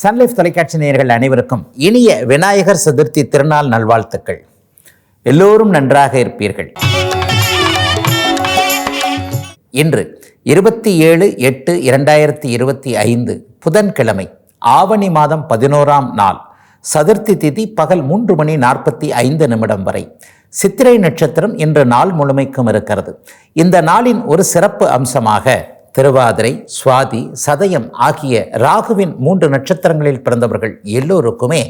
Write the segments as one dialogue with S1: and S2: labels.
S1: Sun Life தொலைக்காட்சி நேயர்கள் அனைவருக்கும் இனிய விநாயகர் சதுர்த்தி திருநாள் நல்வாழ்த்துக்கள். எல்லோரும் நன்றாக இருப்பீர்கள். இன்று இருபத்தி ஏழு எட்டு இரண்டாயிரத்தி இருபத்தி ஐந்து புதன்கிழமை ஆவணி மாதம் பதினோராம் நாள் சதுர்த்தி திதி பகல் மூன்று மணி நாற்பத்தி ஐந்து நிமிடம் வரை. சித்திரை நட்சத்திரம் இன்று நாள் முழுமைக்கும் இருக்கிறது. இந்த நாளின் ஒரு சிறப்பு அம்சமாக திருவாதிரை சுவாதி சதயம் ஆகிய ராகுவின் மூன்று நட்சத்திரங்களில் பிறந்தவர்கள் எல்லோருக்குமே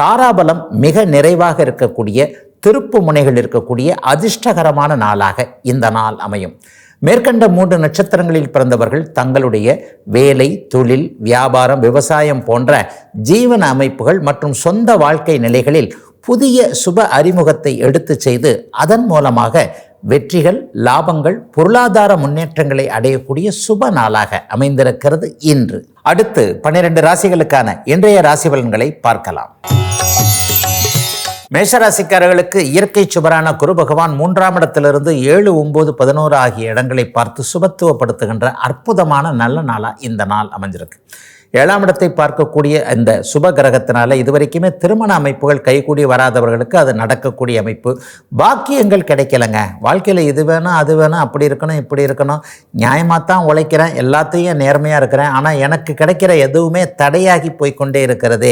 S1: தாராபலம் மிக நிறைவாக இருக்கக்கூடிய திருப்பு முனைகள் இருக்கக்கூடிய அதிர்ஷ்டகரமான நாளாக இந்த நாள் அமையும். மேற்கண்ட மூன்று நட்சத்திரங்களில் பிறந்தவர்கள் தங்களுடைய வேலை தொழில் வியாபாரம் விவசாயம் போன்ற ஜீவன அமைப்புகள் மற்றும் சொந்த வாழ்க்கை நிலைகளில் புதிய சுப அறிமுகத்தை எடுத்து செய்து அதன் மூலமாக வெற்றிகள் லாபங்கள் பொருளாதார முன்னேற்றங்களை அடையக்கூடிய சுப நாளாக அமைந்திருக்கிறது இன்று. அடுத்து பன்னிரண்டு ராசிகளுக்கான இன்றைய ராசி பலன்களை பார்க்கலாம். மேஷராசிக்காரர்களுக்கு இயற்கை சுபரான குரு பகவான் மூன்றாம் இடத்திலிருந்து ஏழு ஒன்பது பதினோரு ஆகிய இடங்களை பார்த்து சுபத்துவப்படுத்துகின்ற அற்புதமான நல்ல நாளாக இந்த நாள் அமைஞ்சிருக்கு. ஏழாம் இடத்தை பார்க்கக்கூடிய இந்த சுப கிரகத்தினால இதுவரைக்குமே திருமண அமைப்புகள் கைகூடி வராதவர்களுக்கு அது நடக்கக்கூடிய அமைப்பு. பாக்கியங்கள் கிடைக்கலங்க. வாழ்க்கையில் இது வேணும் அது வேணும் அப்படி இருக்கணும் இப்படி இருக்கணும். நியாயமாக தான் உழைக்கிறேன் எல்லாத்தையும் நேர்மையாக இருக்கிறேன். ஆனால் எனக்கு கிடைக்கிற எதுவுமே தடையாகி போய்க்கொண்டே இருக்கிறது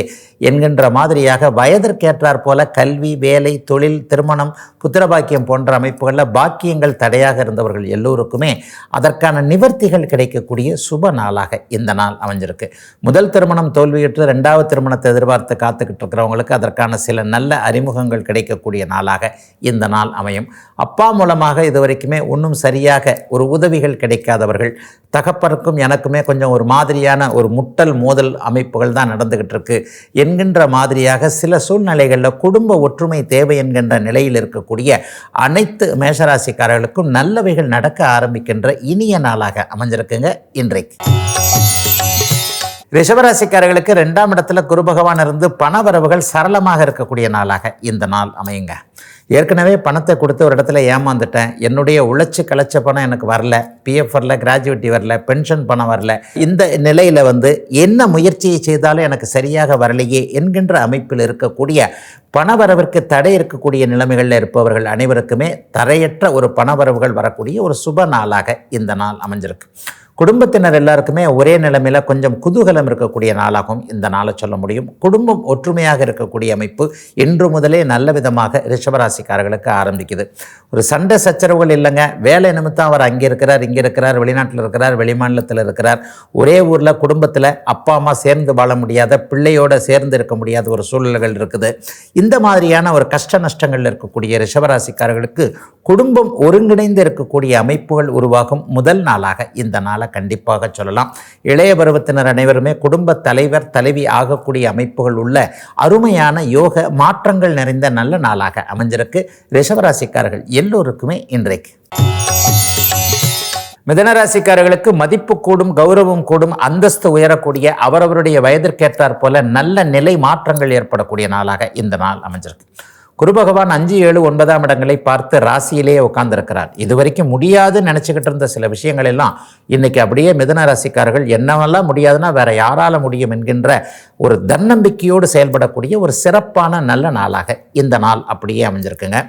S1: என்கின்ற மாதிரியாக வயதிற்கேற்றாற் போல கல்வி வேலை தொழில் திருமணம் புத்திரபாக்கியம் போன்ற அமைப்புகளில் பாக்கியங்கள் தடையாக இருந்தவர்கள் எல்லோருக்குமே அதற்கான நிவர்த்திகள் கிடைக்கக்கூடிய சுப நாளாக இந்த நாள் அமைஞ்சிருக்கு. முதல் திருமணம் தோல்வியுற்று ரெண்டாவது திருமணத்தை எதிர்பார்த்து காத்துக்கிட்டு இருக்கிறவங்களுக்கு அதற்கான சில நல்ல அறிமுகங்கள் கிடைக்கக்கூடிய நாளாக இந்த நாள் அமையும். அப்பா மூலமாக இதுவரைக்குமே ஒன்றும் சரியாக ஒரு உதவிகள் கிடைக்காதவர்கள் தகப்பருக்கும் எனக்குமே கொஞ்சம் ஒரு மாதிரியான ஒரு முட்டல் மோதல் அமைப்புகள் தான் நடந்துக்கிட்டு இருக்கு என்கின்ற மாதிரியாக சில சூழ்நிலைகளில் குடும்ப ஒற்றுமை தேவை என்கின்ற நிலையில் இருக்கக்கூடிய அனைத்து மேஷராசிக்காரர்களுக்கும் நல்லவைகள் நடக்க ஆரம்பிக்கின்ற இனிய நாளாக அமைஞ்சிருக்குங்க இன்றைக்கு. ரிஷபராசிக்காரர்களுக்கு ரெண்டாம் இடத்துல குரு பகவான் இருந்து பண வரவுகள் சரளமாக இருக்கக்கூடிய நாளாக இந்த நாள் அமையுங்க. ஏற்கனவே பணத்தை கொடுத்து ஒரு இடத்துல ஏமாந்துட்டேன். என்னுடைய உழைச்சி கலைச்ச பணம் எனக்கு வரல. பிஎஃப் வரல கிராஜுவேட்டி வரல பென்ஷன் பணம் வரல. இந்த நிலையில் வந்து என்ன முயற்சியை செய்தாலும் எனக்கு சரியாக வரலையே என்கின்ற அமைப்பில் இருக்கக்கூடிய பணவரவிற்கு தடை இருக்கக்கூடிய நிலைமைகளில் இருப்பவர்கள் அனைவருக்குமே தரையற்ற ஒரு பணவரவுகள் வரக்கூடிய ஒரு சுப நாளாக இந்த நாள் அமைஞ்சிருக்கு. குடும்பத்தினர் எல்லாருக்குமே ஒரே நிலைமையில் கொஞ்சம் குதூகலம் இருக்கக்கூடிய நாளாகவும் இந்த நாளை சொல்ல முடியும். குடும்பம் ஒற்றுமையாக இருக்கக்கூடிய அமைப்பு இன்று முதலே நல்ல விதமாக ரிஷபராசிக்காரர்களுக்கு ஆரம்பிக்குது. ஒரு சண்டை சச்சரவுகள் இல்லைங்க. வேலை நிமித்தம் அவர் அங்கே இருக்கிறார் இங்கே இருக்கிறார் வெளிநாட்டில் இருக்கிறார் வெளிமாநிலத்தில் இருக்கிறார். ஒரே ஊரில் குடும்பத்தில் அப்பா அம்மா சேர்ந்து வாழ முடியாத பிள்ளையோடு சேர்ந்து இருக்க முடியாத ஒரு சூழ்நிலைகள் இருக்குது. இந்த மாதிரியான ஒரு கஷ்ட நஷ்டங்கள் இருக்கக்கூடிய ரிஷபராசிக்காரர்களுக்கு குடும்பம் ஒருங்கிணைந்து இருக்கக்கூடிய அமைப்புகள் உருவாகும் முதல் நாளாக இந்த நாளை கண்டிப்பாக சொல்லலாம். இளைய பருவத்தினர் அனைவருமே குடும்ப தலைவர் தலைவி ஆகக்கூடிய அமைப்புகள் உள்ள அருமையான யோக மாற்றங்கள் நிறைந்த நல்ல நாளாக அமைஞ்சிருக்கு. ரிஷபராசிக்காரர்கள் எல்லோருக்குமே இன்றைக்கு. மிதனராசிக்காரர்களுக்கு மதிப்பு கூடும் கௌரவம் கூடும் அந்தஸ்து உயரக்கூடிய அவரவருடைய வயதிற்கேற்றாற் போல நல்ல நிலை மாற்றங்கள் ஏற்படக்கூடிய நாளாக இந்த நாள் அமைஞ்சிருக்கு. குரு பகவான் அஞ்சு ஏழு ஒன்பதாம் இடங்களை பார்த்து ராசியிலேயே உட்கார்ந்துருக்கிறார். இது வரைக்கும் முடியாதுன்னு நினச்சிக்கிட்டு இருந்த சில விஷயங்கள் எல்லாம் இன்னைக்கு அப்படியே மிதன ராசிக்காரர்கள் என்னவெல்லாம் முடியாதுன்னா வேற யாரால முடியும் என்கின்ற ஒரு தன்னம்பிக்கையோடு செயல்படக்கூடிய ஒரு சிறப்பான நல்ல நாளாக இந்த நாள் அப்படியே அமைஞ்சிருக்குங்க.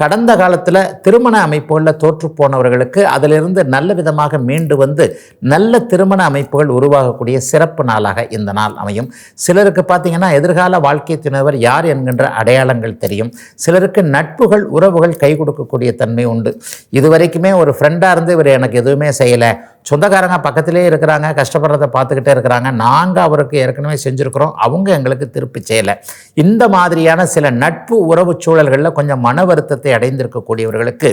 S1: கடந்த காலத்தில் திருமண அமைப்புகளில் தோற்று போனவர்களுக்கு அதிலிருந்து நல்ல விதமாக மீண்டு வந்து நல்ல திருமண அமைப்புகள் உருவாகக்கூடிய சிறப்பு நாளாக இந்த நாள் அமையும். சிலருக்கு பார்த்தீங்கன்னா எதிர்கால வாழ்க்கை துணைவர் யார் என்கின்ற அடையாளங்கள் தெரியும். சிலருக்கு நட்புகள் உறவுகள் கை கொடுக்கக்கூடிய தன்மை உண்டு. இது வரைக்குமே ஒரு ஃப்ரெண்டாக இருந்து இவர் எனக்கு எதுவுமே செய்யலை. சொந்தக்காரங்க பக்கத்திலே இருக்கிறாங்க கஷ்டப்படுறதை பார்த்துக்கிட்டே இருக்கிறாங்க. நாங்கள் அவருக்கு ஏற்கனவே செஞ்சுருக்கிறோம். அவங்க எங்களுக்கு திருப்பி செய்யலை. இந்த மாதிரியான சில நட்பு உறவு சூழல்களில் கொஞ்சம் மன வருத்தத்தை அடைந்திருக்கக்கூடியவர்களுக்கு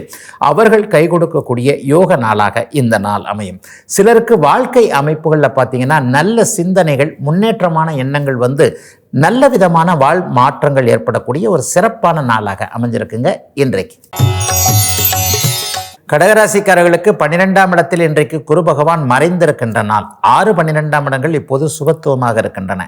S1: அவர்கள் கை கொடுக்கக்கூடிய யோக நாளாக இந்த நாள் அமையும். சிலருக்கு வாழ்க்கை அமைப்புகளில் பார்த்தீங்கன்னா நல்ல சிந்தனைகள் முன்னேற்றமான எண்ணங்கள் வந்து நல்ல விதமான வாழ் மாற்றங்கள் ஏற்படக்கூடிய ஒரு சிறப்பான நாளாக அமைஞ்சிருக்குங்க இன்றைக்கு. கடகராசிக்காரர்களுக்கு பன்னிரெண்டாம் இடத்தில் இன்றைக்கு குரு பகவான் மறைந்திருக்கின்ற நாள். ஆறு பன்னிரெண்டாம் இடங்கள் இப்போது சுபத்துவமாக இருக்கின்றன.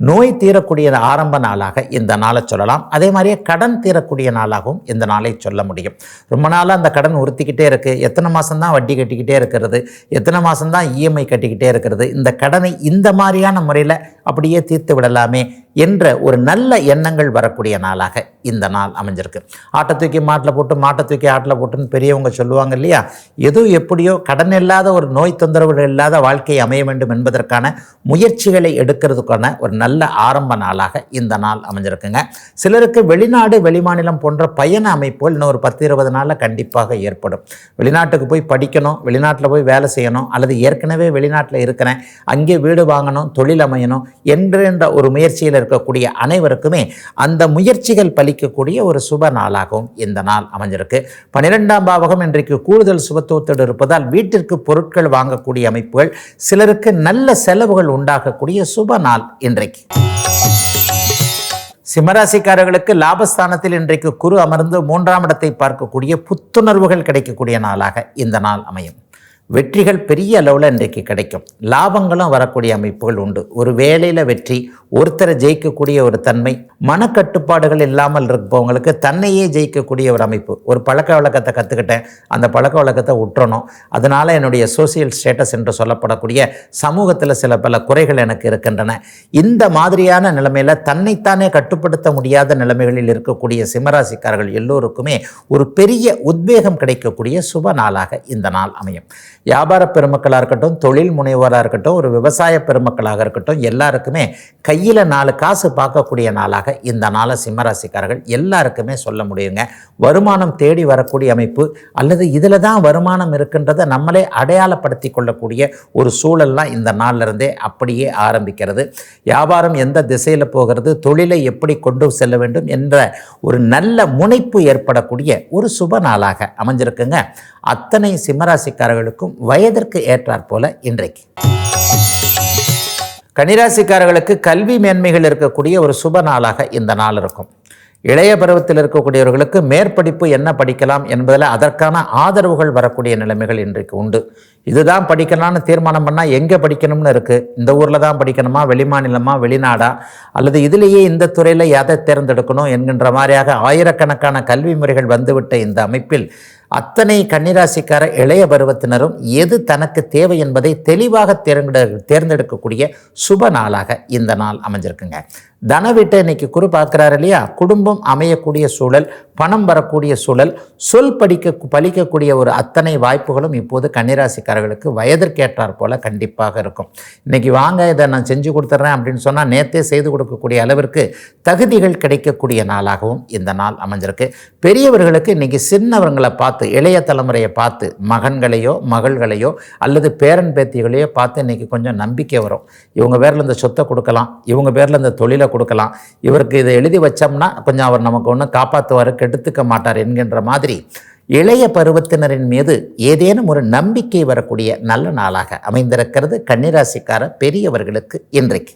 S1: நோய் தீரக்கூடிய ஆரம்ப நாளாக இந்த நாளை சொல்லலாம். அதே மாதிரியே கடன் தீரக்கூடிய நாளாகவும் இந்த நாளை சொல்ல முடியும். ரொம்ப நாளாக அந்த கடன் உறுத்திக்கிட்டே இருக்குது எத்தனை மாதம்தான் வட்டி கட்டிக்கிட்டே இருக்கிறது? எத்தனை மாதம்தான் இஎம்ஐ கட்டிக்கிட்டே இருக்கிறது? இந்த கடனை இந்த மாதிரியான முறையில் அப்படியே தீர்த்து விடலாமே என்ற ஒரு நல்ல எண்ணங்கள் வரக்கூடிய நாளாக இந்த நாள் அமைஞ்சிருக்கு. ஆட்டை தூக்கி மாட்டில் போட்டு மாட்டை தூக்கி ஆட்டில் போட்டுன்னு பெரியவங்க சொல்லுவாங்க இல்லையா? எதுவும் எப்படியோ கடன் இல்லாத ஒரு நோய் தொந்தரவுகள் இல்லாத வாழ்க்கை அமைய வேண்டும் என்பதற்கான முயற்சிகளை எடுக்கிறதுக்கான ஒரு நல்ல நல்ல ஆரம்ப நாளாக இந்த நாள் அமைஞ்சிருக்குங்க. சிலருக்கு வெளிநாடு வெளிமாநிலம் போன்ற பயண அமைப்புகள் இன்னும் ஒரு பத்து இருபது நாளில் கண்டிப்பாக ஏற்படும். வெளிநாட்டுக்கு போய் படிக்கணும் வெளிநாட்டில் போய் வேலை செய்யணும் அல்லது ஏற்கனவே வெளிநாட்டில் இருக்கிறேன் அங்கே வீடு வாங்கணும் தொழில் அமையணும் என்கின்ற ஒரு முயற்சியில் இருக்கக்கூடிய அனைவருக்குமே அந்த முயற்சிகள் பலிக்கக்கூடிய ஒரு சுப நாளாகவும் இந்த நாள் அமைஞ்சிருக்கு. பன்னிரெண்டாம் பாவகம் இன்றைக்கு கூடுதல் சுபத்துவத்தோடு இருப்பதால் வீட்டிற்கு பொருட்கள் வாங்கக்கூடிய அமைப்புகள் சிலருக்கு நல்ல செலவுகள் உண்டாகக்கூடிய சுப நாள் இன்றைக்கு. சிம்மராசிக்காரர்களுக்கு லாபஸ்தானத்தில் இன்றைக்கு குரு அமர்ந்து மூன்றாம் இடத்தை பார்க்கக்கூடிய புத்துணர்வுகள் கிடைக்கக்கூடிய நாளாக இந்த நாள் அமையும். வெற்றிகள் பெரிய அளவில் இன்றைக்கு கிடைக்கும். லாபங்களும் வரக்கூடிய அமைப்புகள் உண்டு. ஒரு வேலையில் வெற்றி ஒருத்தரை ஜெயிக்கக்கூடிய ஒரு தன்மை மனக்கட்டுப்பாடுகள் இல்லாமல் இருப்பவங்களுக்கு தன்னையே ஜெயிக்கக்கூடிய ஒரு அமைப்பு. ஒரு பழக்க வழக்கத்தை கற்றுக்கிட்டேன் அந்த பழக்க வழக்கத்தை உற்றணும். அதனால் என்னுடைய சோசியல் ஸ்டேட்டஸ் என்று சொல்லப்படக்கூடிய சமூகத்தில் சில பல குறைகள் எனக்கு இருக்கின்றன. இந்த மாதிரியான நிலைமையில் தன்னைத்தானே கட்டுப்படுத்த முடியாத நிலைமைகளில் இருக்கக்கூடிய சிம்மராசிக்காரர்கள் எல்லோருக்குமே ஒரு பெரிய உத்வேகம் கிடைக்கக்கூடிய சுப நாளாக இந்த நாள் அமையும். வியாபார பெருமக்களாக இருக்கட்டும் தொழில் முனைவோராக இருக்கட்டும் ஒரு விவசாய பெருமக்களாக இருக்கட்டும் எல்லாருக்குமே கை கையில் நாலு காசு பார்க்கக்கூடிய நாளாக இந்த நாளை சிம்மராசிக்காரர்கள் எல்லாருக்குமே சொல்ல முடியுங்க. வருமானம் தேடி வரக்கூடிய அமைப்பு அல்லது இதில் தான் வருமானம் இருக்கின்றதை நம்மளே அடையாளப்படுத்தி கொள்ளக்கூடிய ஒரு சூழல்லாம் இந்த நாளிலிருந்தே அப்படியே ஆரம்பிக்கிறது. வியாபாரம் எந்த திசையில் போகிறது தொழிலை எப்படி கொண்டு செல்ல வேண்டும் என்ற ஒரு நல்ல முனைப்பு ஏற்படக்கூடிய ஒரு சுப நாளாக அமைஞ்சிருக்குங்க. அத்தனை சிம்மராசிக்காரர்களுக்கும் வயதிற்கு ஏற்றாற் போல இன்றைக்கு. கன்னிராசிக்காரர்களுக்கு கல்வி மேன்மைகள் இருக்கக்கூடிய ஒரு சுப நாளாக இந்த நாள் இருக்கும். இளைய பருவத்தில் இருக்கக்கூடியவர்களுக்கு மேற்படிப்பு என்ன படிக்கலாம் என்பதில் அதற்கான ஆதரவுகள் வரக்கூடிய நிலைமைகள் இன்றைக்கு உண்டு. இதுதான் படிக்கலாம்னு தீர்மானம் பண்ணால் எங்கே படிக்கணும்னு இருக்குது இந்த ஊரில் தான் படிக்கணுமா? வெளிமாநிலமா வெளிநாடா? அல்லது இதிலேயே இந்த துறையில் எதை தேர்ந்தெடுக்கணும்? என்கின்ற மாதிரியாக ஆயிரக்கணக்கான கல்வி முறைகள் வந்துவிட்ட இந்த அமைப்பில் அத்தனை கன்னிராசிக்கார இளைய பருவத்தினரும் எது தனக்கு தேவை என்பதை தெளிவாக தேர்ந்தெடு தேர்ந்தெடுக்கக்கூடிய சுப நாளாக இந்த நாள் அமைஞ்சிருக்குங்க. தனவீட்டை இன்னைக்கு குரு பார்க்குறாரு இல்லையா? குடும்பம் அமையக்கூடிய சூழல் பணம் வரக்கூடிய சூழல் சொல் படிக்க பலிக்கக்கூடிய ஒரு அத்தனை வாய்ப்புகளும் இப்போது கன்னிராசிக்காரர்களுக்கு வயதிற்கேற்றார் போல கண்டிப்பாக இருக்கும். இன்னைக்கு வாங்க இதை நான் செஞ்சு கொடுத்துட்றேன் அப்படின்னு சொன்னால் நேற்றே செய்து கொடுக்கக்கூடிய அளவிற்கு தகுதிகள் கிடைக்கக்கூடிய நாளாகவும் இந்த நாள் அமைஞ்சிருக்கு. பெரியவர்களுக்கு இன்னைக்கு சின்னவர்களை பார்த்து இளைய தலைமுறையை பார்த்து மகன்களையோ மகள்களையோ அல்லது பேரன் பேத்திகளையோ பார்த்து இன்னைக்கு கொஞ்சம் நம்பிக்கை வரும். இவங்க பேரில் இந்த சொத்தை கொடுக்கலாம் இவங்க பேரில் இந்த தொழிலை கொடுக்கலாம். இவருக்கு இதை எழுதி வச்சோம்னா கொஞ்சம் அவர் நமக்கு ஒன்றும் காப்பாற்றுவார் கெடுத்துக்க மாட்டார் என்கின்ற மாதிரி இளைய பருவத்தினரின் மீது ஏதேனும் ஒரு நம்பிக்கை வரக்கூடிய நல்ல நாளாக அமைந்திருக்கிறது கன்னிராசிக்கார பெரியவர்களுக்கு இன்றைக்கு.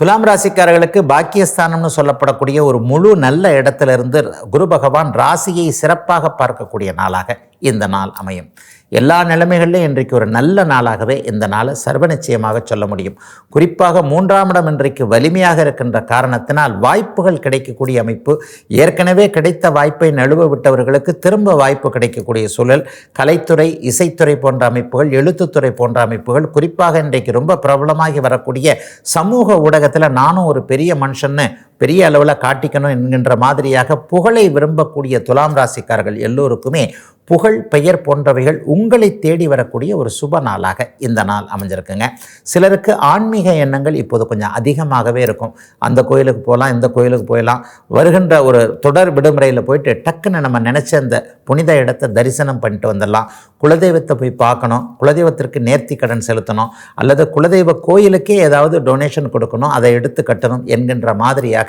S1: துலாம் ராசிக்காரர்களுக்கு பாக்கியஸ்தானம்னு சொல்லப்படக்கூடிய ஒரு முழு நல்ல இடத்துல இருந்து குரு பகவான் ராசியை சிறப்பாக பார்க்கக்கூடிய நாளாக இந்த நாள் அமையும். எல்லா நிலைமைகளிலும் இன்றைக்கு ஒரு நல்ல நாளாகவே இந்த நாளை சர்வ நிச்சயமாக சொல்ல முடியும். குறிப்பாக மூன்றாம் இடம் இன்றைக்கு வலிமையாக இருக்கின்ற காரணத்தினால் வாய்ப்புகள் கிடைக்கக்கூடிய அமைப்பு ஏற்கனவே கிடைத்த வாய்ப்பை நழுவ விட்டவர்களுக்கு திரும்ப வாய்ப்பு கிடைக்கக்கூடிய சூழல் கலைத்துறை இசைத்துறை போன்ற அமைப்புகள் எழுத்துத்துறை போன்ற அமைப்புகள் குறிப்பாக இன்றைக்கு ரொம்ப பிரபலமாகி வரக்கூடிய சமூக ஊடகத்தில் நானும் ஒரு பெரிய மனுஷன்னு பெரிய அளவில் காட்டிக்கணும் என்கின்ற மாதிரியாக புகழை விரும்பக்கூடிய துலாம் ராசிக்காரர்கள் எல்லோருக்குமே புகழ் பெயர் போன்றவைகள் உங்களை தேடி வரக்கூடிய ஒரு சுப நாளாக இந்த நாள் அமைஞ்சிருக்குங்க. சிலருக்கு ஆன்மீக எண்ணங்கள் இப்போது கொஞ்சம் அதிகமாகவே இருக்கும். அந்த கோயிலுக்கு போகலாம் இந்த கோயிலுக்கு போயலாம் வருகின்ற ஒரு தொடர் விடுமுறையில் போயிட்டு டக்குன்னு நம்ம நினச்ச அந்த புனித இடத்தை தரிசனம் பண்ணிட்டு வந்துடலாம். குலதெய்வத்தை போய் பார்க்கணும். குலதெய்வத்திற்கு நேர்த்தி கடன் செலுத்தணும். அல்லது குலதெய்வ கோயிலுக்கே ஏதாவது டொனேஷன் கொடுக்கணும். அதை எடுத்து கட்டணும் என்கின்ற மாதிரியாக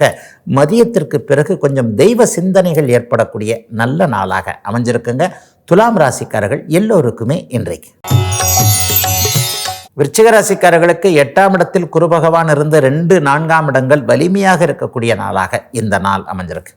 S1: மதியத்திற்கு பிறகு கொஞ்சம் தெய்வ சிந்தனைகள் ஏற்படக்கூடிய நல்ல நாளாக அமைஞ்சிருக்குங்க. துலாம் ராசிக்காரர்கள் எல்லோருக்குமே இன்றைக்கு. விருச்சிகராசிக்காரர்களுக்கு எட்டாம் இடத்தில் குரு பகவான் இருந்து ரெண்டு நான்காம் இடங்கள் வலிமையாக இருக்கக்கூடிய நாளாக இந்த நாள் அமைஞ்சிருக்கு.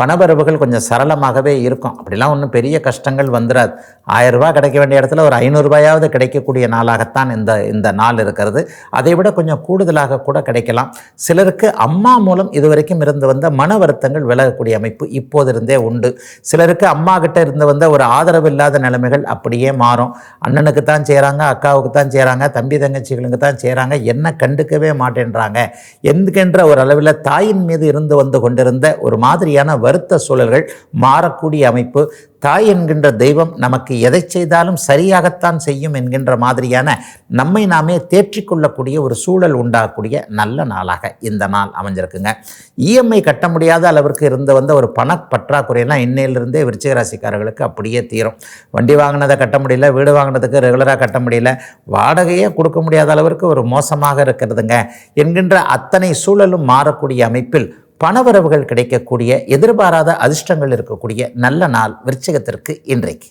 S1: பணவரவுகள் கொஞ்சம் சரளமாகவே இருக்கும். அப்படிலாம் ஒன்றும் பெரிய கஷ்டங்கள் வந்துடாது ஆயரூபா கிடைக்க வேண்டிய இடத்துல ஒரு ஐநூறுரூபாயாவது கிடைக்கக்கூடிய நாளாகத்தான் இந்த இந்த நாள் இருக்கிறது. அதை விட கொஞ்சம் கூடுதலாக கூட கிடைக்கலாம். சிலருக்கு அம்மா மூலம் இதுவரைக்கும் இருந்து வந்த மன வருத்தங்கள் விலகக்கூடிய அமைப்பு இப்போதிருந்தே உண்டு. சிலருக்கு அம்மா கிட்ட இருந்து வந்த ஒரு ஆதரவு இல்லாத நிலைமைகள் அப்படியே மாறும். அண்ணனுக்கு தான் செய்கிறாங்க அக்காவுக்கு தான் செய்கிறாங்க தம்பி தங்கச்சிகளுக்கு தான் செய்கிறாங்க என்ன கண்டுக்கவே மாட்டேன்றாங்க. என்கின்ற ஒரு அளவில் தாயின் மீது இருந்து வந்து கொண்டிருந்த ஒரு மாதிரியான வருத்த சூழல்கள் மாறக்கூடிய அமைப்பு. தாய் என்கின்ற தெய்வம் நமக்கு எதை செய்தாலும் சரியாகத்தான் செய்யும் என்கின்ற மாதிரியான நம்மை நாமே தேற்றிக்கொள்ளக்கூடிய ஒரு சூழல் உண்டாகக்கூடிய நல்ல நாளாக இந்த நாள் அமைஞ்சிருக்குங்க. இஎம்ஐ கட்ட முடியாத அளவிற்கு இருந்த வந்த ஒரு பண பற்றாக்குறையெல்லாம் இன்னையிலிருந்தே விருச்சிகராசிக்காரர்களுக்கு அப்படியே தீரும். வண்டி வாங்கினதை கட்ட முடியல வீடு வாங்கினதுக்கு ரெகுலராக கட்ட முடியல. வாடகையே கொடுக்க முடியாத அளவிற்கு ஒரு மோசமாக இருக்கிறதுங்க. என்கின்ற அத்தனை சூழலும் மாறக்கூடிய அமைப்பில் பணவரவுகள் கிடைக்கக்கூடிய எதிர்பாராத அதிர்ஷ்டங்கள் இருக்கக்கூடிய நல்ல நாள் விருச்சிகத்திற்கு இன்றைக்கு.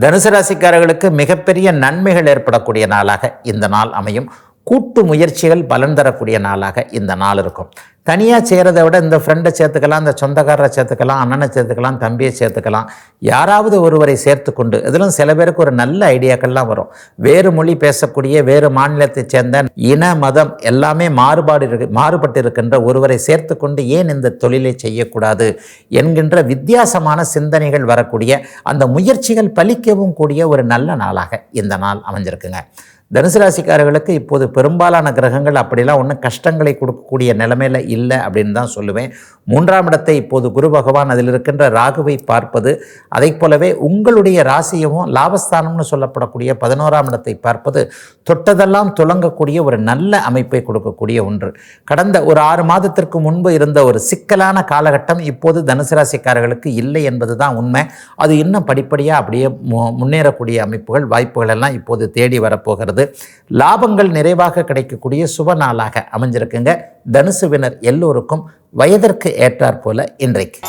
S1: தனுசு ராசிக்காரர்களுக்கு மிகப்பெரிய நன்மைகள் ஏற்படக்கூடிய நாளாக இந்த நாள் அமையும். கூட்டு முயற்சிகள் பலன் தரக்கூடிய நாளாக இந்த நாள் இருக்கும். தனியாக செய்கிறத விட இந்த ஃப்ரெண்டை சேர்த்துக்கலாம் இந்த சொந்தக்காரரை சேர்த்துக்கலாம் அண்ணனை சேர்த்துக்கலாம் தம்பியை சேர்த்துக்கலாம். யாராவது ஒருவரை சேர்த்துக்கொண்டு இதிலும் சில பேருக்கு ஒரு நல்ல ஐடியாக்கள்லாம் வரும். வேறு மொழி பேசக்கூடிய வேறு மாநிலத்தைச் சேர்ந்த இன மதம் எல்லாமே மாறுபாடு இருக்கு மாறுபட்டு இருக்கின்ற ஒருவரை சேர்த்துக்கொண்டு ஏன் இந்த தொழிலை செய்யக்கூடாது என்கின்ற வித்தியாசமான சிந்தனைகள் வரக்கூடிய அந்த முயற்சிகள் பலிக்கவும் கூடிய ஒரு நல்ல நாளாக இந்த நாள் அமைஞ்சிருக்குங்க. தனுசு ராசிக்காரர்களுக்கு இப்போது பெரும்பாலான கிரகங்கள் அப்படிலாம் ஒன்றும் கஷ்டங்களை கொடுக்கக்கூடிய நிலைமையில் இல்லை அப்படின்னு தான் சொல்லுவேன். மூன்றாம் இடத்தை இப்போது குரு பகவான் அதில் இருக்கின்ற ராகுவை பார்ப்பது அதை போலவே உங்களுடைய ராசியவும் லாபஸ்தானம்னு சொல்லப்படக்கூடிய பதினோராம் இடத்தை பார்ப்பது தொட்டதெல்லாம் துளங்கக்கூடிய ஒரு நல்ல அமைப்பை கொடுக்கக்கூடிய ஒன்று. கடந்த ஒரு ஆறு மாதத்திற்கு முன்பு இருந்த ஒரு சிக்கலான காலகட்டம் இப்போது தனுசு ராசிக்காரர்களுக்கு இல்லை என்பது தான் உண்மை. அது இன்னும் படிப்படியாக அப்படியே மு- முன்னேறக்கூடிய அமைப்புகள் வாய்ப்புகள் எல்லாம் இப்போது தேடி வரப்போகிறது. லாபங்கள் நிறைவாக கிடைக்கக்கூடிய சுப நாளாக அமைஞ்சிருக்குங்க. தனுசுவினர் எல்லோருக்கும் வயதிற்கு ஏற்றாற் போல இன்றைக்கு.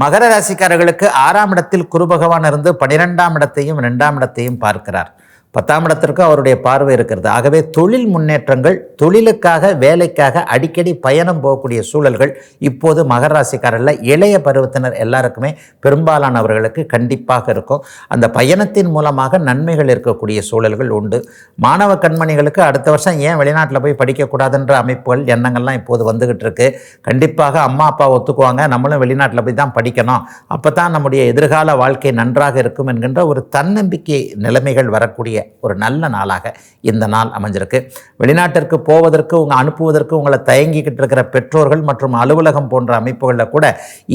S1: மகர ராசிக்காரர்களுக்கு ஆறாம் இடத்தில் குரு பகவான் இருந்து பனிரெண்டாம் இடத்தையும் இரண்டாம் இடத்தையும் பார்க்கிறார். பத்தாம் இடத்திற்கு அவருடைய பார்வை இருக்கிறது. ஆகவே தொழில் முன்னேற்றங்கள் தொழிலுக்காக வேலைக்காக அடிக்கடி பயணம் போகக்கூடிய சூழல்கள் இப்போது மகராசிக்காரரில் இளைய பருவத்தினர் எல்லாருக்குமே பெரும்பாலானவர்களுக்கு கண்டிப்பாக இருக்கும். அந்த பயணத்தின் மூலமாக நன்மைகள் இருக்கக்கூடிய சூழல்கள் உண்டு. மாணவ கண்மணிகளுக்கு அடுத்த வருஷம் ஏன் வெளிநாட்டில் போய் படிக்கக்கூடாதுன்ற அமைப்புகள் எண்ணங்கள்லாம் இப்போது வந்துகிட்டு இருக்கு. கண்டிப்பாக அம்மா அப்பா ஒத்துக்குவாங்க. நம்மளும் வெளிநாட்டில் போய் தான் படிக்கணும். அப்போ தான் நம்முடைய எதிர்கால வாழ்க்கை நன்றாக இருக்கும் என்கின்ற ஒரு தன்னம்பிக்கை நிலைமைகள் வரக்கூடிய ஒரு நல்ல நாளாக இந்த நாள் அமைஞ்சிருக்கு. வெளிநாட்டிற்கு போவதற்கு உங்கள் அனுப்புவதற்கு உங்களை தயங்கிக்கிட்டு இருக்கிற பெற்றோர்கள் மற்றும் அலுவலகம் போன்ற அமைப்புகளில் கூட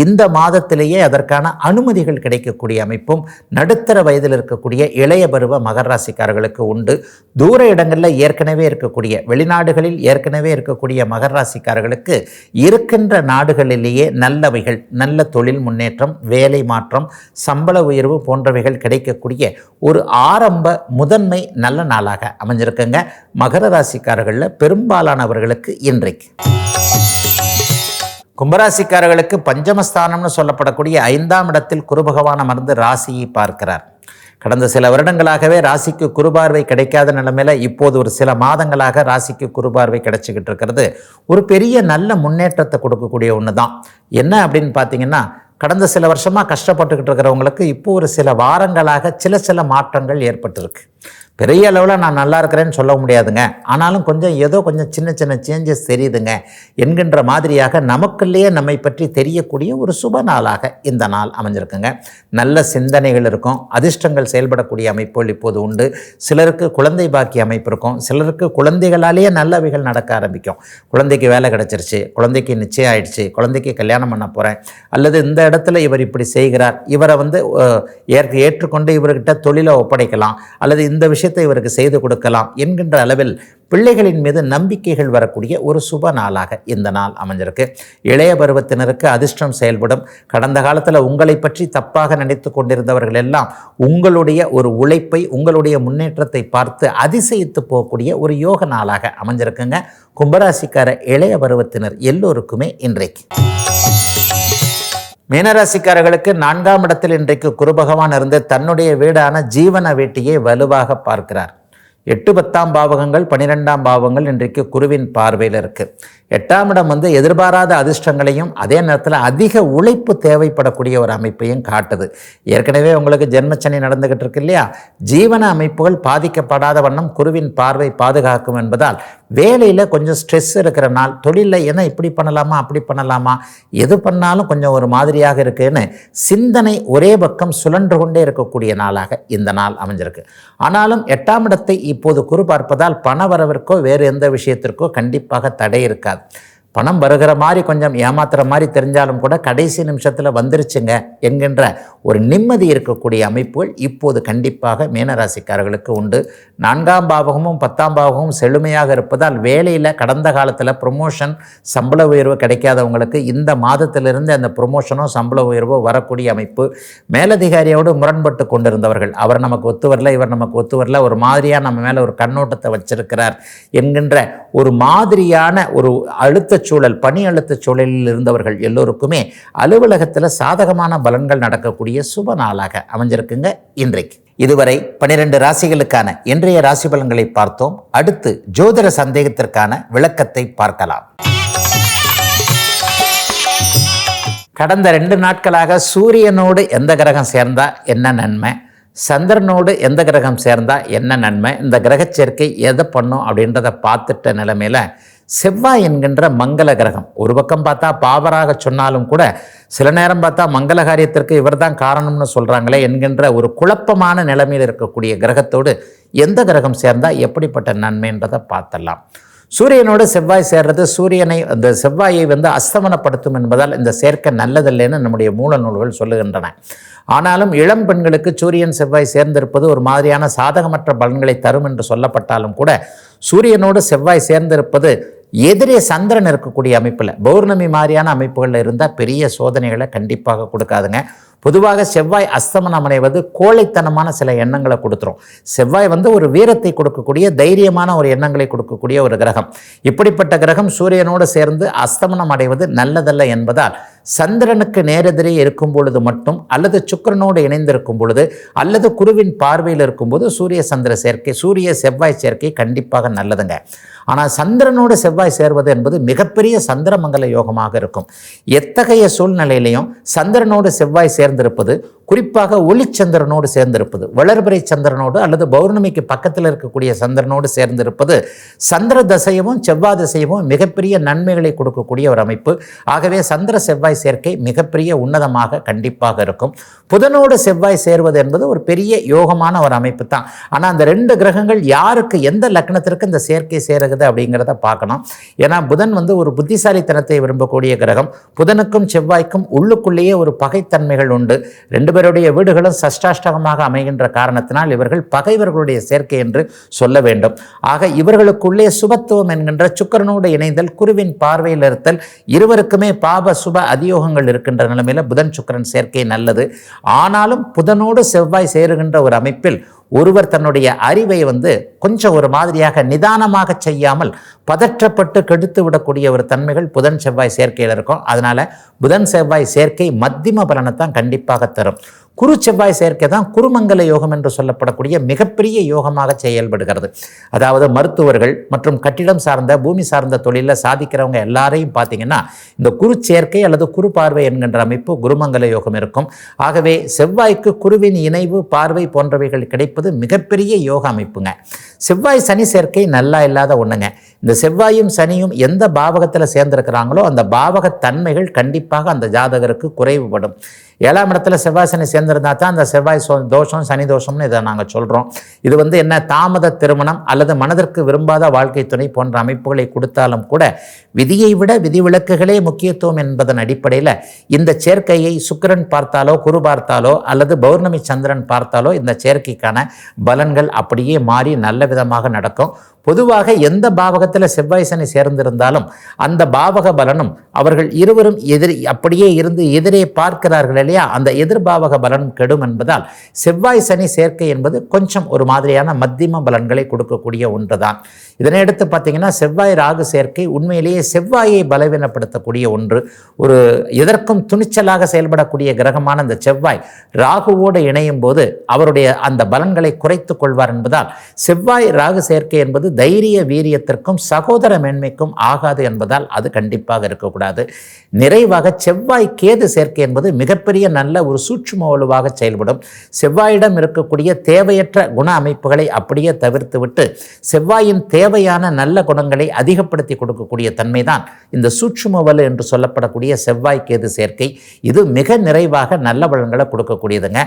S1: இந்த மாதத்திலேயே அதற்கான அனுமதிகள் கிடைக்கக்கூடிய அமைப்பும் நடுத்தர வயதில் இருக்கக்கூடிய இளைய பருவ மகர ராசிக்காரர்களுக்கு உண்டு. தூர இடங்களில் ஏற்கனவே இருக்கக்கூடிய வெளிநாடுகளில் ஏற்கனவே இருக்கக்கூடிய மகர ராசிக்காரர்களுக்கு இருக்கின்ற நாடுகளிலேயே நல்லவைகள் நல்ல தொழில் முன்னேற்றம் வேலை மாற்றம் சம்பள உயர்வு போன்றவைகள் கிடைக்கக்கூடிய ஒரு ஆரம்ப முதல் முதன்மை நல்ல நாளாக அமைஞ்சிருக்குங்க. மகர ராசிக்காரர்களில் பெரும்பாலானவர்களுக்கு இன்றைக்கு. கும்பராசிக்காரர்களுக்கு பஞ்சமஸ்தானம்னு சொல்லப்படக்கூடிய ஐந்தாம் இடத்தில் குரு பகவான் அமர்ந்து ராசியை பார்க்கிறார். கடந்த சில வருடங்களாகவே ராசிக்கு குருபார்வை கிடைக்காத நிலைமையில இப்போது ஒரு சில மாதங்களாக ராசிக்கு குருபார்வை கிடைச்சிக்கிட்டு இருக்கிறது. ஒரு பெரிய நல்ல முன்னேற்றத்தை கொடுக்கக்கூடிய ஒன்று தான் என்ன அப்படின்னு பார்த்தீங்கன்னா கடந்த சில வருஷமாக கஷ்டப்பட்டுக்கிட்டு இருக்கிறவங்களுக்கு இப்போ ஒரு சில வாரங்களாக சில சில மாற்றங்கள் ஏற்பட்டிருக்கு. பெரிய அளவில் நான் நல்லா இருக்கிறேன்னு சொல்ல முடியாதுங்க. ஆனாலும் கொஞ்சம் ஏதோ கொஞ்சம் சின்ன சின்ன சேஞ்சஸ் தெரியுதுங்க. என்கின்ற மாதிரியாக நமக்குள்ளேயே நம்மை பற்றி தெரியக்கூடிய ஒரு சுப நாளாக இந்த நாள் அமைஞ்சிருக்குங்க. நல்ல சிந்தனைகள் இருக்கும். அதிர்ஷ்டங்கள் செயல்படக்கூடிய அமைப்புகள் இப்போது உண்டு. சிலருக்கு குழந்தை பாக்கி அமைப்பு இருக்கும். சிலருக்கு குழந்தைகளாலேயே நல்லவைகள் நடக்க ஆரம்பிக்கும். குழந்தைக்கு வேலை கிடச்சிருச்சு. குழந்தைக்கு நிச்சயம் ஆயிடுச்சு. குழந்தைக்கு கல்யாணம் பண்ண போகிறேன் அல்லது இந்த இடத்துல இவர் இப்படி செய்கிறார். இவரை வந்து ஏற்க ஏற்றுக்கொண்டு இவர்கிட்ட தொழிலை ஒப்படைக்கலாம். அல்லது இந்த விஷயம் விஷயத்தை இவருக்கு செய்து கொடுக்கலாம் என்கின்ற அளவில் பிள்ளைகளின் மீது நம்பிக்கைகள் வரக்கூடிய ஒரு சுப நாளாக இந்த நாள் அமைஞ்சிருக்கு. இளைய பருவத்தினருக்கு அதிர்ஷ்டம் செயல்படும். கடந்த காலத்தில் உங்களை பற்றி தப்பாக நினைத்து கொண்டிருந்தவர்கள் எல்லாம் உங்களுடைய ஒரு உழைப்பை உங்களுடைய முன்னேற்றத்தை பார்த்து அதிசயித்து போகக்கூடிய ஒரு யோக நாளாக அமைஞ்சிருக்குங்க. கும்பராசிக்கார இளைய பருவத்தினர் எல்லோருக்குமே இன்றைக்கு. மீனராசிக்காரர்களுக்கு நான்காம் இடத்தில் இன்றைக்கு குரு பகவான் இருந்து தன்னுடைய வீடான ஜீவன வீட்டையே வலுவாக பார்க்கிறார். எட்டு பத்தாம் பாவகங்கள் பன்னிரெண்டாம் பாவங்கள் இன்றைக்கு குருவின் பார்வையில் இருக்குது எட்டாம் இடம் வந்து எதிர்பாராத அதிர்ஷ்டங்களையும் அதே நேரத்தில் அதிக உழைப்பு தேவைப்படக்கூடிய ஒரு அமைப்பையும் காட்டுது. ஏற்கனவே உங்களுக்கு ஜென்மச்சனி நடந்துக்கிட்டு இருக்கு இல்லையா? ஜீவன அமைப்புகள் பாதிக்கப்படாத வண்ணம் குருவின் பார்வை பாதுகாக்கும் என்பதால் வேலையில் கொஞ்சம் ஸ்ட்ரெஸ் இருக்கிற நாள் தொழிலில் என்ன இப்படி பண்ணலாமா அப்படி பண்ணலாமா எது பண்ணாலும் கொஞ்சம் ஒரு மாதிரியாக இருக்குன்னு சிந்தனை ஒரே பக்கம் சுழன்று கொண்டே இருக்கக்கூடிய நாளாக இந்த நாள் அமைஞ்சிருக்கு. ஆனாலும் எட்டாம் இடத்தை இப்போது குரு பார்ப்பதால் பண வரவிற்கோ வேறு எந்த விஷயத்திற்கோ கண்டிப்பாக தடை இருக்காது. பணம் வருகிற மாதிரி கொஞ்சம் ஏமாத்துகிற மாதிரி தெரிஞ்சாலும் கூட கடைசி நிமிஷத்தில் வந்துருச்சுங்க என்கின்ற ஒரு நிம்மதி இருக்கக்கூடிய அமைப்புகள் இப்போது கண்டிப்பாக மீனராசிக்காரர்களுக்கு உண்டு. நான்காம் பாவகமும் பத்தாம் பாவகமும் செழுமையாக இருப்பதால் வேலையில் கடந்த காலத்தில் ப்ரொமோஷன் சம்பள உயர்வு கிடைக்காதவங்களுக்கு இந்த மாதத்திலிருந்து அந்த ப்ரொமோஷனோ சம்பள உயர்வோ வரக்கூடிய அமைப்பு. மேலதிகாரியோடு முரண்பட்டு கொண்டிருந்தவர்கள். அவர் நமக்கு ஒத்து வரல இவர் நமக்கு ஒத்து வரல ஒரு மாதிரியாக நம்ம மேலே ஒரு கண்ணோட்டத்தை வச்சிருக்கிறார் என்கின்ற ஒரு மாதிரியான ஒரு அழுத்த சூழல் பணி அழுத்த சூழலில் இருந்தவர்கள் எல்லோருக்குமே அலுவலகத்தில் சாதகமான பலன்கள் நடக்கக்கூடிய சுப நாளாக அமைஞ்சிருக்குங்க இன்றைக்கு. இதுவரை பனிரெண்டு ராசிகளுக்கான இன்றைய ராசி பலன்களை பார்த்தோம். அடுத்து ஜோதிட சந்தேகத்திற்கான விளக்கத்தை பார்க்கலாம். கடந்த ரெண்டு நாட்களாக சூரியனோடு எந்த கிரகம் சேர்ந்தா என்ன நன்மை? சந்திரனோடு எந்த கிரகம் சேர்ந்தா என்ன நன்மை? இந்த கிரக சேர்க்கை எதை பண்ணும் அப்படின்றத பார்த்துட்ட நிலைமையில செவ்வாய் என்கின்ற மங்கள கிரகம். ஒரு பக்கம் பார்த்தா பாவராக சொன்னாலும் கூட சில நேரம் பார்த்தா மங்கள காரியத்திற்கு இவர்தான் காரணம்னு சொல்கிறாங்களே என்கின்ற ஒரு குழப்பமான நிலைமையில் இருக்கக்கூடிய கிரகத்தோடு எந்த கிரகம் சேர்ந்தால் எப்படிப்பட்ட நன்மைன்றதை பார்த்தலாம். சூரியனோடு செவ்வாய் சேர்றது சூரியனை அந்த செவ்வாயை வந்து அஸ்தமனப்படுத்தும் என்பதால் இந்த சேர்க்கை நல்லதில்லைன்னு நம்முடைய மூல நூல்கள் சொல்லுகின்றன. ஆனாலும் இளம் பெண்களுக்கு சூரியன் செவ்வாய் சேர்ந்திருப்பது ஒரு மாதிரியான சாதகமற்ற பலன்களை தரும் என்று சொல்லப்பட்டாலும் கூட சூரியனோடு செவ்வாய் சேர்ந்திருப்பது எதிரே சந்திரன் இருக்கக்கூடிய அமைப்பில். பௌர்ணமி மாதிரியான அமைப்புகளில் இருந்தால் பெரிய சோதனைகளை கண்டிப்பாக கொடுக்காதுங்க. பொதுவாக செவ்வாய் அஸ்தமனம் அடைவது கோழைத்தனமான சில எண்ணங்களை கொடுத்துரும். செவ்வாய் வந்து ஒரு வீரத்தை கொடுக்கக்கூடிய தைரியமான ஒரு எண்ணங்களை கொடுக்கக்கூடிய ஒரு கிரகம். இப்படிப்பட்ட கிரகம் சூரியனோடு சேர்ந்து அஸ்தமனம் அடைவது நல்லதல்ல என்பதால் சந்திரனுக்கு நேரெதிரே இருக்கும் பொழுது மட்டும் அல்லது சுக்கிரனோடு இணைந்திருக்கும் பொழுது அல்லது குருவின் பார்வையில் இருக்கும்போது சூரிய சந்திர சேர்க்கை சூரிய செவ்வாய் சேர்க்கை கண்டிப்பாக நல்லதுங்க. ஆனால் சந்திரனோடு செவ்வாய் சேர்வது என்பது மிகப்பெரிய சந்திரமங்கல யோகமாக இருக்கும். எத்தகைய சூழ்நிலையிலையும் சந்திரனோடு செவ்வாய் சேர்ந்து சேர்ந்திருப்பது குறிப்பாக ஒளிச்சந்திரனோடு சேர்ந்திருப்பது வளர்பிறை சந்திரனோடு அல்லது பௌர்ணமிக்கு பக்கத்தில் இருக்கக்கூடிய சந்திரனோடு சேர்ந்திருப்பது சந்திர தசையமும் செவ்வாய் தசையமும் மிகப்பெரிய நன்மைகளை கொடுக்கக்கூடிய ஒரு அமைப்பு. ஆகவே சந்திர செவ்வாய் சேர்க்கை மிகப்பெரிய உன்னதமாக கண்டிப்பாக இருக்கும். புதனோடு செவ்வாய் சேர்வது என்பது ஒரு பெரிய யோகமான ஒரு அமைப்பு தான். ஆனால் அந்த ரெண்டு கிரகங்கள் யாருக்கு எந்த லக்னத்திற்கு இந்த சேர்க்கை சேருகிறது அப்படிங்கிறத பார்க்கணும். ஏன்னா புதன் வந்து ஒரு புத்திசாலித்தனத்தை விரும்பக்கூடிய கிரகம். புதனுக்கும் செவ்வாய்க்கும் உள்ளுக்குள்ளேயே ஒரு பகைத்தன்மைகள் உண்டு. ரெண்டு இவருடைய வீடுகளும் சஷ்டாஷ்டகமாக அமைகின்ற காரணத்தினால் இவர்கள் பகைவர்களுடைய சேர்க்கை என்று சொல்ல வேண்டும். ஆக இவர்களுக்குள்ளே சுபத்துவம் என்கின்ற சுக்கரனோடு இணைந்தல் குருவின் பார்வையில் இருத்தல் இருவருக்குமே பாப சுப அதியோகங்கள் இருக்கின்ற நிலைமையில் புதன் சுக்கரன் சேர்க்கை நல்லது. ஆனாலும் புதனோடு செவ்வாய் சேருகின்ற ஒரு அமைப்பில் ஒருவர் தன்னுடைய அறிவை வந்து கொஞ்சம் ஒரு மாதிரியாக நிதானமாக செய்யாமல் பதற்றப்பட்டு கெடுத்து விடக்கூடிய ஒரு தன்மைகள் புதன் செவ்வாய் சேர்க்கையில் இருக்கும். அதனால் புதன் செவ்வாய் சேர்க்கை மத்தியம பலனை தான் கண்டிப்பாக தரும். குரு செவ்வாய் சேர்க்கை தான் குருமங்கல யோகம் என்று சொல்லப்படக்கூடிய மிகப்பெரிய யோகமாக செயல்படுகிறது. அதாவது மருத்துவர்கள் மற்றும் கட்டிடம் சார்ந்த பூமி சார்ந்த தொழிலில் சாதிக்கிறவங்க எல்லாரையும் பார்த்தீங்கன்னா இந்த குரு சேர்க்கை அல்லது குரு பார்வை என்கின்ற அமைப்பு குருமங்கல யோகம் இருக்கும். ஆகவே செவ்வாய்க்கு குருவின் இணைவு பார்வை போன்றவைகள் கிடைப்பது மிகப்பெரிய யோக அமைப்புங்க. செவ்வாய் சனி சேர்க்கை நல்லா இல்லாத ஒன்றுங்க இந்த செவ்வாயும் சனியும் எந்த பாவகத்தில் சேர்ந்திருக்கிறாங்களோ அந்த பாவக தன்மைகள் கண்டிப்பாக அந்த ஜாதகருக்கு குறைவுபடும். ஏழாம் இடத்துல செவ்வாய் சனி சேர்ந்திருந்தா தான் அந்த செவ்வாய் சோ தோஷம் சனி தோஷம்னு இதை நாங்கள் சொல்கிறோம் இது வந்து என்ன தாமத திருமணம் அல்லது மனதிற்கு விரும்பாத வாழ்க்கை துணை போன்ற அமைப்புகளை கொடுத்தாலும் கூட விதியை விட விதிவிலக்குகளே முக்கியத்துவம் என்பதன் அடிப்படையில் இந்த சேர்க்கையை சுக்கிரன் பார்த்தாலோ குரு பார்த்தாலோ அல்லது பௌர்ணமி சந்திரன் பார்த்தாலோ இந்த சேர்க்கைக்கான பலன்கள் அப்படியே மாறி நல்ல விதமாக நடக்கும். பொதுவாக எந்த பாவகத்தில் செவ்வாய் சனி சேர்ந்திருந்தாலும் அந்த பாவக பலனும் அவர்கள் இருவரும் எதிரி அப்படியே இருந்து எதிரே பார்க்கிறார்கள் இல்லையா? அந்த எதிர்பாவக பலனும் கெடும் என்பதால் செவ்வாய் சனி சேர்க்கை என்பது கொஞ்சம் ஒரு மாதிரியான மத்தியம பலன்களை கொடுக்கக்கூடிய ஒன்று தான் இதனை எடுத்து பார்த்தீங்கன்னா செவ்வாய் ராகு சேர்க்கை உண்மையிலேயே செவ்வாயை பலவீனப்படுத்தக்கூடிய ஒன்று. ஒரு எதற்கும் துணிச்சலாக செயல்படக்கூடிய கிரகமான அந்த செவ்வாய் ராகுவோடு இணையும் போது அவருடைய அந்த பலன்களை குறைத்து கொள்வார் என்பதால் செவ்வாய் ராகு சேர்க்கை என்பது தைரிய வீரியத்திற்கும் சகோதர மேன்மைக்கும் ஆகாது என்பதால் அது கண்டிப்பாக இருக்கக்கூடாது. நிறைவாக செவ்வாய் கேது சேர்க்கை என்பது மிகப்பெரிய நல்ல ஒரு சூட்சும வலுவாக செயல்படும். செவ்வாயிடம் இருக்கக்கூடிய தேவையற்ற குண அமைப்புகளை அப்படியே தவிர்த்துவிட்டு செவ்வாயின் தேவையான நல்ல குணங்களை அதிகப்படுத்தி கொடுக்கக்கூடிய தன்மைதான் இந்த சூட்சும வலு என்று சொல்லப்படக்கூடிய செவ்வாய் கேது சேர்க்கை. இது மிக நிறைவாக நல்ல பலன்களை கொடுக்கக்கூடியதுங்க.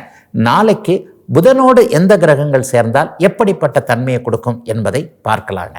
S1: நாளைக்கு புதனோடு எந்த கிரகங்கள் சேர்ந்தால் எப்படிப்பட்ட தன்மையை கொடுக்கும் என்பதை பார்க்கலாங்க.